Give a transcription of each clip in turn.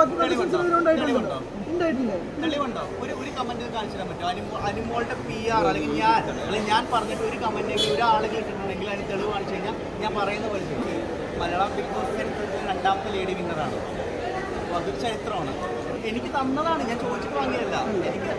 ബാക്കി? ഉണ്ടായിട്ടില്ലേ. തെളിവുണ്ടോ? ഒരു ഒരു കമന്റ് കാണിച്ചു തരാൻ പറ്റുമോ? അനിമോ പി ആർ അല്ലെങ്കിൽ ഞാൻ അല്ലെങ്കിൽ ഞാൻ പറഞ്ഞിട്ട് ഒരു കമന്റ് ഒരാളെങ്കിലും ഇട്ടിട്ടുണ്ടെങ്കിൽ അതിന് തെളിവ് കാണിച്ചു കഴിഞ്ഞാൽ ഞാൻ പറയുന്ന പോലെ ചെയ്യും. മലയാളം ബിഗ് ബോസ് ചരിത്രത്തിൽ രണ്ടാമത്തെ ലേഡി വിന്നറാണ് അപ്പോൾ അതൊരു ചരിത്രമാണ്. എനിക്ക് തന്നതാണ്. ഞാൻ ചോദിച്ചിട്ട് വാങ്ങിയതല്ല. എനിക്ക്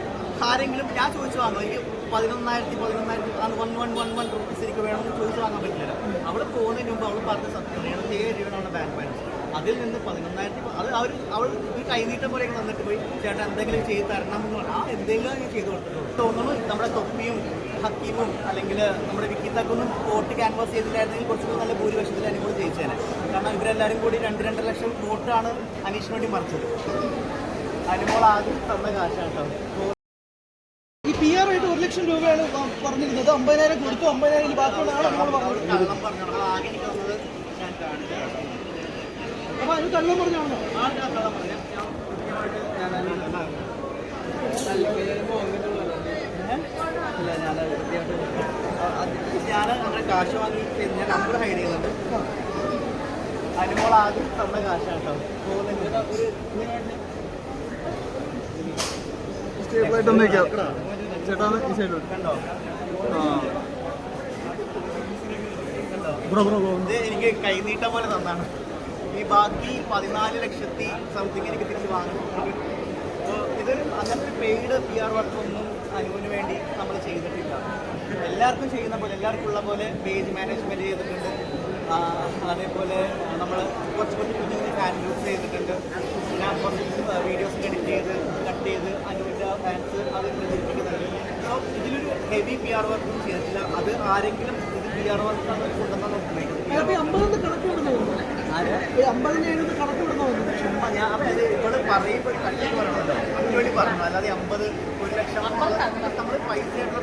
ആരെങ്കിലും ഞാൻ ചോദിച്ചു വാങ്ങും. എനിക്ക് പതിനൊന്നായിരത്തി പതിനൊന്നായിരത്തി one one one one rupees എനിക്ക് വേണമെന്ന് ചോദിച്ചു വാങ്ങാൻ പറ്റില്ല അവൾ പോകുന്നതിന് മുമ്പ് അവൾ പറഞ്ഞ സത്യം ഏഴ് രൂപയാണ് ബാങ്ക് ബാലൻസ് അതിൽ നിന്ന് പതിനൊന്നായിരത്തി അത് അവർ അവൾ ഒരു കൈനീട്ടം പോലെയൊക്കെ വന്നിട്ട് പോയി ചേട്ടൻ എന്തെങ്കിലും ചെയ്ത് തരണം എന്ന് പറഞ്ഞാൽ ആ എന്തെങ്കിലും ഞാൻ ചെയ്ത് കൊടുത്തിട്ടുള്ളൂ. തോന്നുന്നു നമ്മുടെ തൊപ്പിയും ഹക്കീമും അല്ലെങ്കിൽ നമ്മുടെ വിക്കിത്തക്കൊന്നും വോട്ട് ക്യാൻവാസ് ചെയ്തില്ലായിരുന്നെങ്കിൽ കുറച്ചുകൂടി നല്ല ഭൂരിപക്ഷത്തിൽ അനുകൂലം ജയിച്ചേനെ. കാരണം ഇവരെല്ലാവരും കൂടി രണ്ട് രണ്ടര ലക്ഷം വോട്ടാണ് അനീഷിന് വേണ്ടി മറിച്ചത്. അനുമോൾ ആദ്യം തന്ന കാശാണ് കേട്ടോ ഈ പി ആർ ആയിട്ട് ഒരു ലക്ഷം രൂപയാണ് പറഞ്ഞിരുന്നത്. അമ്പതിനായിരം കൊടുത്തു അമ്പതിനായിരം ബാക്കിയുള്ള ആളെ നമ്മൾ പറഞ്ഞത് കള്ളം പറഞ്ഞു നമ്മൾ ആകെ എനിക്ക് തന്നത് ഞാൻ അങ്ങനെ കാശ് വാങ്ങി ഞാൻ നമ്പർ ഹൈഡ് ചെയ്യുന്നുണ്ട് അനുമോൾ ആദ്യം തന്ന കാശാണ് കേട്ടോ പോകുന്നതിന് ഒരു സ്റ്റേബിളായിട്ടൊന്ന് വെക്കാം. ചേട്ടാ ഈ സൈഡിലോട്ട് കണ്ടോ? ബ്രോ ബ്രോ എനിക്ക് കൈനീട്ടം പോലെ തന്നാണ്. ഈ ബാക്കി പതിനാല് ലക്ഷത്തി സംതിങ് എനിക്ക് തിരിച്ച് വാങ്ങണം. അപ്പോൾ ഇത് അങ്ങനത്തെ പെയ്ഡ് പി ആർ വർക്ക് ഒന്നും അനുവിന് വേണ്ടി നമ്മൾ ചെയ്തിട്ടില്ല. എല്ലാവർക്കും ചെയ്യുന്ന പോലെ എല്ലാവർക്കും ഉള്ള പോലെ പേജ് മാനേജ്മെന്റ് ചെയ്തിട്ടുണ്ട്. അതേപോലെ നമ്മൾ കുറച്ച് കുറച്ച് കുഞ്ഞു കുഞ്ഞു ഫാൻ ഗ്രൂപ്പ് ചെയ്തിട്ടുണ്ട്. ഞാൻ കുറച്ച് വീഡിയോസ് എഡിറ്റ് ചെയ്ത് കട്ട് ചെയ്ത് അനുവിന്റെ ഫാൻസ് അത് പ്രചരിപ്പിക്കുന്നുണ്ട്. സോ ഇതിലൊരു ഹെവി പി ആർ വർക്കും ചെയ്തിട്ടില്ല. അത് ആരെങ്കിലും ഇത് പി ആർ വർക്ക് കൊണ്ടുവന്നാൽ നോക്കുന്നത് അപ്പൊ ഈ അമ്പതിന് കണക്ക് വിടുന്ന ആര് ഈ അമ്പതിന് എഴുപത് കണക്ക് വിടുന്ന ചുമ്മാ ഞാൻ അതായത് ഇവിടെ പറയുമ്പോൾ കട്ടിക്ക് പറയണല്ലോ അതിന് പറഞ്ഞു. അല്ലാതെ അമ്പത് ഒരു ലക്ഷം നമ്മൾ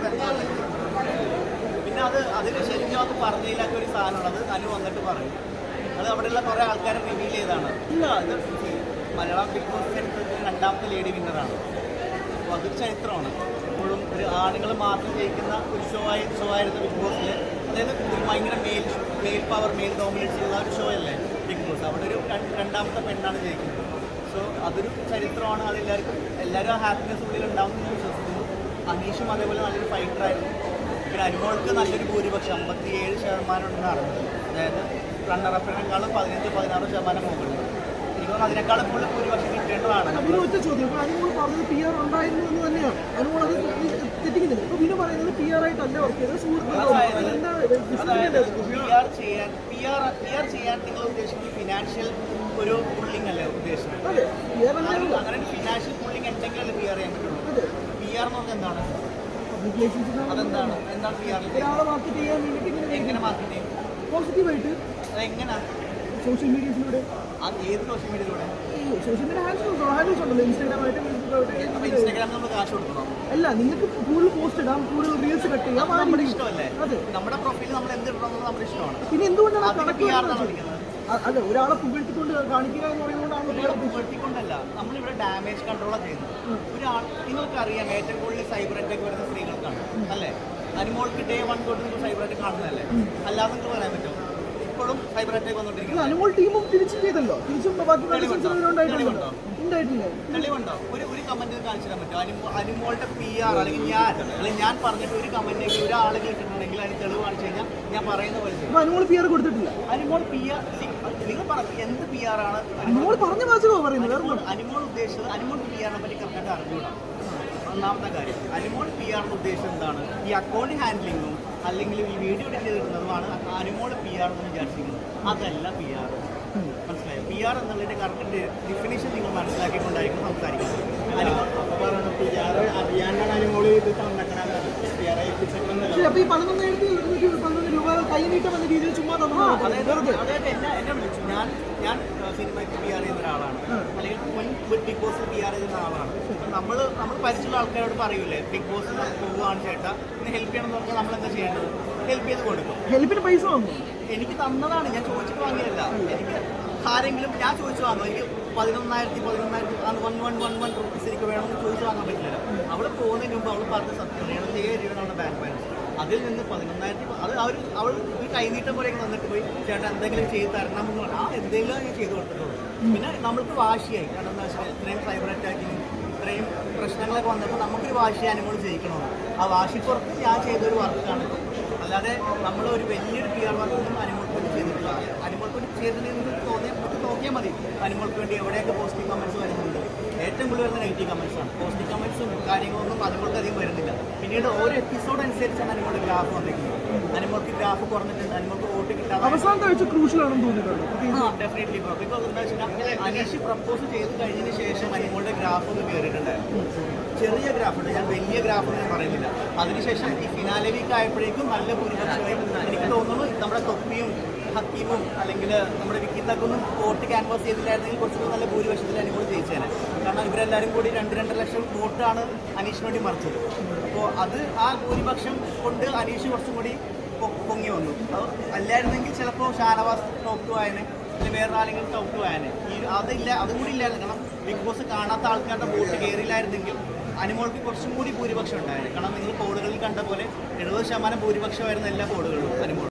ബന്ധമല്ല പിന്നെ അത് അതിന് ശരിക്കും അത് പറഞ്ഞില്ലാത്ത ഒരു സാധനമാണ്. അത് അനു വന്നിട്ട് പറയും അത് അവിടെയുള്ള കുറേ ആൾക്കാരെ റിവീൽ ചെയ്താണ് ഇല്ല ഇത് മലയാളം ബിഗ് ബോസ് ചരിത്രത്തിൽ രണ്ടാമത്തെ ലേഡി വിന്നറാണ് അപ്പോൾ അതൊരു ചരിത്രമാണ്. എപ്പോഴും ഒരു ആണുങ്ങൾ മാത്രം ജയിക്കുന്ന ഒരു ഷോ ആയി ഷോ ആയിരുന്നു ബിഗ് ബോസിൽ അതായത് ഭയങ്കര male male power male dominate ഉള്ള ഒരു ഷോ അല്ലേ? ഒരു രണ്ടാമത്തെ പെണ്ണാണ് ജയിക്കുന്നത്. സോ അതൊരു ചരിത്രമാണ്. അതെല്ലാവർക്കും എല്ലാവരും ആ ഹാപ്പിനെസ് ഉള്ളിൽ ഉണ്ടാവും എന്ന് ഞാൻ വിശ്വസിക്കുന്നു. അനീഷും അതേപോലെ നല്ലൊരു ഫൈറ്ററായിരുന്നു പിന്നെ അനുമോൾക്ക് നല്ലൊരു ഭൂരിപക്ഷം. അമ്പത്തി ഏഴ് ശതമാനം ഉണ്ടെന്ന് അറിഞ്ഞത് അതായത് റണ്ണറപ്പിനേക്കാളും പതിനഞ്ച് പതിനാറ് ശതമാനം മുകളിൽ. എനിക്ക് തോന്നുന്നു അതിനേക്കാളും കൂടുതൽ ഭൂരിപക്ഷം കിട്ടേണ്ടതാണ്. അതിന് ഒറ്റ ചോദ്യം. അപ്പൊ അനുമോൾ പറഞ്ഞത് പി ആർ ഉണ്ടായിരുന്നു എന്ന് തന്നെയാണ്. അനുമോൾ അത് തെറ്റിക്കുന്നില്ല. അപ്പൊ വിനു പറയുന്നത് പി ആർ ആയിട്ടല്ല വർക്ക് ചെയ്തത്. സുഹൃത്തുക്കൾ എന്താ അതായത് പി ആർ ചെയ്യാൻ പി ആർ പി ആർ ചെയ്യാൻ നിങ്ങൾ ഉദ്ദേശിക്കുന്നത് ഫിനാൻഷ്യൽ ഒരു പുള്ളിങ് അല്ലേ ഉദ്ദേശിക്കുന്നത് അങ്ങനെ ഫിനാൻഷ്യൽ പുള്ളിംഗ് എന്തെങ്കിലും പി ആർ ചെയ്യാൻ പറ്റുള്ളൂ പി ആർ എന്ന് പറഞ്ഞാൽ എന്താണ് അതെന്താണ്? എന്താണ് പി ആർ മാർക്കറ്റ് ചെയ്യാൻ വേണ്ടിയിട്ട് എങ്ങനെ മാർക്കറ്റ് ചെയ്യും? പോസിറ്റീവായിട്ട് അതെങ്ങനെയാ സോഷ്യൽ മീഡിയസിലൂടെ ഏത് സോഷ്യൽ മീഡിയയിലൂടെ സോഷ്യൽ മീഡിയ ഹാൻഡിൽസ് ഹാൻഡിൽസ് ഉണ്ടല്ലോ. ഇൻസ്റ്റാഗ്രാം ആയിട്ട് ഫേസ്ബുക്ക് ഇൻസ്റ്റാഗ്രാമിൽ നമ്മൾ കാശ് കൊടുക്കണോ അല്ല നിങ്ങൾക്ക് കൂടുതൽ പോസ്റ്റ് ഇടാം കൂടുതൽ റീൽസ് കട്ട് ചെയ്യാം നമ്മുടെ. ഇഷ്ടമല്ലേ? അതെ. നമ്മുടെ പ്രൊഫൈൽ നമ്മൾ എന്ത് ഇടണമെന്ന് നമ്മുടെ ഇഷ്ടമാണ്. പിന്നെ എന്തുകൊണ്ടാണ് കണക്ക് അല്ല ഒരാളെ പുകഴ്ത്തിക്കൊണ്ട് കാണിക്കുക എന്ന് പറയുന്നതുകൊണ്ടാണ് പുകഴ്ത്തിക്കൊണ്ടല്ല. നമ്മളിവിടെ ഡാമേജ് കൺട്രോളാണ് ചെയ്യുന്നത് ഒരാൾ നിങ്ങൾക്കറിയാം ഏറ്റവും കൂടുതൽ സൈബർ അറ്റാക്ക് വരുന്ന സ്ത്രീകൾക്കാണ്. അല്ലേ? അനുമോൾക്ക് ഡേ വൺ തൊട്ട് നിങ്ങൾ സൈബർ അറ്റാക്ക് കാണുന്നതല്ലേ? അല്ലാതെ നിങ്ങൾക്ക് പറയാൻ പറ്റും ഇപ്പോഴും സൈബർ അറ്റാക്ക് വന്നുകൊണ്ടിരിക്കുന്നത് അനുമോൾ ടീമും തിരിച്ചും ചെയ്തല്ലോ. തിരിച്ചും ബാക്കി ഉണ്ടായിട്ടില്ലേ. തെളിവുണ്ടോ? ഒരു ഒരു കമന്റ് കാണിച്ചു തരാൻ പറ്റും അനുമോ അനുമോളുടെ പി ആർ അല്ലെങ്കിൽ ഞാൻ അല്ലെങ്കിൽ ഞാൻ പറഞ്ഞിട്ട് ഒരു കമന്റ് ഒരാളെങ്കിലും ഇട്ടിട്ടുണ്ടെങ്കിൽ അതിന് തെളിവ് കാണിച്ചു കഴിഞ്ഞാൽ ഞാൻ പറയുന്ന പോലെ അനുമോൾ പി ആർ കൊടുത്തിട്ടില്ല. അനുമോൾ പി ആർ നിങ്ങൾ പറഞ്ഞു എന്ത് പി ആർ ആണ്? അനുമോൾ പറഞ്ഞ വാചകമാണ് പറയുന്നത്. അനിമോൾ ഉദ്ദേശിച്ചത് അനുമോൾ പി ആറിനെ പറ്റി കറക്റ്റായിട്ട് അറിഞ്ഞൂടാ ഒന്നാമത്തെ കാര്യം. അനുമോൾ പി ആറിന് ഉദ്ദേശം എന്താണ്? ഈ അക്കൗണ്ട് ഹാൻഡ്ലിങ്ങും അല്ലെങ്കിൽ ഈ വീഡിയോ എഡിറ്റ് ചെയ്തിടുന്നതുമാണ് അനുമോൾ പി ആർ എന്ന് വിചാരിച്ചിരിക്കുന്നത്. അതല്ല പി ആർ മനസ്സിലായോ? പി ആർ എന്നുള്ളതിന്റെ കറക്റ്റ് ഡിഫിനിഷൻ നിങ്ങൾ മനസ്സിലാക്കിക്കൊണ്ടായിരിക്കും സംസാരിക്കുന്നത്. പതിനൊന്ന് രൂപ കൈനീട്ടം എന്ന രീതിയിൽ ചുമ്മാ തന്നു? എന്നെ എന്നെ വിളിച്ചു. ഞാൻ ഞാൻ സിനിമയ്ക്ക് പി ആർ ചെയ്യുന്ന ഒരാളാണ്. അല്ലെങ്കിൽ മുൻ ബിഗ് ബോസ് പി ആർ ചെയ്യുന്ന ആളാണ്. നമ്മൾ നമ്മൾ പരിചയമുള്ള ആൾക്കാരോട് പറയൂലേ ബിഗ് ബോസിൽ പോവുകയാണ് ചേട്ടാ. ഇന്ന് ഹെൽപ്പ് ചെയ്യണം എന്ന് പറഞ്ഞാൽ നമ്മൾ എന്താ ചെയ്യേണ്ടത്? ഹെൽപ്പ് ചെയ്ത് കൊടുക്കും. ഹെൽപ്പിന് പൈസ എനിക്ക് തന്നതാണ്. ഞാൻ ചോദിച്ചിട്ട് വാങ്ങിയതല്ല. എനിക്ക് ആരെങ്കിലും ഞാൻ ചോദിച്ചു വാങ്ങും. എനിക്ക് പതിനൊന്നായിരത്തി പതിനൊന്നായിരത്തി one one one one rupees എനിക്ക് വേണമെന്ന് ചോദിച്ചു വാങ്ങാൻ പറ്റില്ല അവൾ പോകുന്നതിന് മുമ്പ് അവൾ പറഞ്ഞ സത്യം ഏഴ് രൂപയാണ് ബാങ്ക് ബാലൻസ് അതിൽ നിന്ന് പതിനൊന്നായിരത്തി അത് അവർ അവൾ ഒരു കൈനീട്ടം പോലെയൊക്കെ വന്നിട്ട് പോയി ചേട്ടൻ എന്തെങ്കിലും ചെയ്ത് തരണം എന്ന് പറഞ്ഞു. ആ എന്തെങ്കിലും ഞാൻ ചെയ്തു കൊടുത്തിട്ടുള്ളൂ. പിന്നെ നമ്മൾക്ക് വാശിയായി. കാരണം എന്താ വെച്ചാൽ ഇത്രയും സൈബർ അറ്റാക്കിങ് ഇത്രയും പ്രശ്നങ്ങളൊക്കെ വന്നപ്പോൾ നമുക്കൊരു വാശി അനുഭവം ജയിക്കണമെന്ന് ആ വാശിപ്പുറത്ത് ഞാൻ ചെയ്തൊരു വർക്കാണ് അല്ലാതെ നമ്മൾ ഒരു വലിയൊരു പി ആർ വർക്കൊന്നും അനുമോൾക്ക് ചെയ്തിട്ടില്ല. അനുമോൾക്ക് ചെയ്തിട്ടുണ്ടെന്ന് തോന്നിയാൽ നമുക്ക് നോക്കിയാൽ മതി. അനുമോൾക്ക് വേണ്ടി എവിടെയൊക്കെ പോസിറ്റീവ് കമൻസ് വരുന്നുണ്ട്. ഏറ്റവും കൂടുതൽ വരുന്ന നെഗറ്റീവ് കമൻസ് ആണ്. പോസിറ്റീവ് കമൻസും കാര്യങ്ങളൊന്നും അതുപോലത്തെ അധികം വരുന്നില്ല. പിന്നീട് ഓരോ എപ്പിസോഡ് അനുസരിച്ചാണ് അനുമോളുടെ ഗ്രാഫ് വന്നിരിക്കുന്നത്. അനുമോൾക്ക് ഗ്രാഫ് കുറഞ്ഞിട്ടുണ്ട് അനുമോൾക്ക് വോട്ട് കിട്ടാതെ അവസാനത്തെ തോന്നിയിട്ടുണ്ട്. ഡെഫിനറ്റ്ലി ബിക്കോസ് എന്താ വെച്ചാൽ അനീഷ് പ്രപ്പോസ് ചെയ്ത് കഴിഞ്ഞതിന് ശേഷം അനിമോളുടെ ഗ്രാഫ് ഒന്ന് കയറിയിട്ടുണ്ടായിരുന്നു ചെറിയ ഗ്രാഫ് ഉണ്ട്. ഞാൻ വലിയ ഗ്രാഫ് ഞാൻ പറയുന്നില്ല. അതിനുശേഷം ഈ ഫിനാലെ വീക്ക് ആയപ്പോഴേക്കും നല്ല ഭൂരിപക്ഷമായി എനിക്ക് തോന്നുന്നു നമ്മുടെ തൊപ്പിയും ഹക്കീമും അല്ലെങ്കിൽ നമ്മുടെ വിക്കിത്തക്കൊന്നും വോട്ട് ക്യാൻവാസ് ചെയ്തില്ലായിരുന്നെങ്കിൽ കുറച്ചുകൂടി നല്ല ഭൂരിപക്ഷത്തിൽ അനിമോൾ ജയിച്ചേനെ. ഇവരെല്ലാവരും കൂടി രണ്ട് രണ്ടര ലക്ഷം വോട്ടാണ് അനീഷിന് വേണ്ടി മറിച്ചത്. അപ്പോൾ അത് ആ ഭൂരിപക്ഷം കൊണ്ട് അനീഷ് കുറച്ചും കൂടി പൊങ്ങി വന്നു. അല്ലായിരുന്നെങ്കിൽ ചിലപ്പോൾ ഷാനവാസ് ടോപ്പ് ടു ആയനെ അല്ലെങ്കിൽ വേറെ ആരെങ്കിലും ടൗട്ട് ആയനെ. ഈ അതില്ല അതും കൂടി ഇല്ലായിരുന്നു. കാരണം ബിഗ് ബോസ് കാണാത്ത ആൾക്കാരുടെ വോട്ട് കയറിയില്ലായിരുന്നെങ്കിൽ അനിമോൾക്ക് കുറച്ചും കൂടി ഭൂരിപക്ഷം ഉണ്ടായിരുന്നു കാരണം നിങ്ങൾ കോളുകളിൽ കണ്ട പോലെ എഴുപത് ശതമാനം ഭൂരിപക്ഷമായിരുന്നു എല്ലാ കോഡുകളിലും അനിമോൾ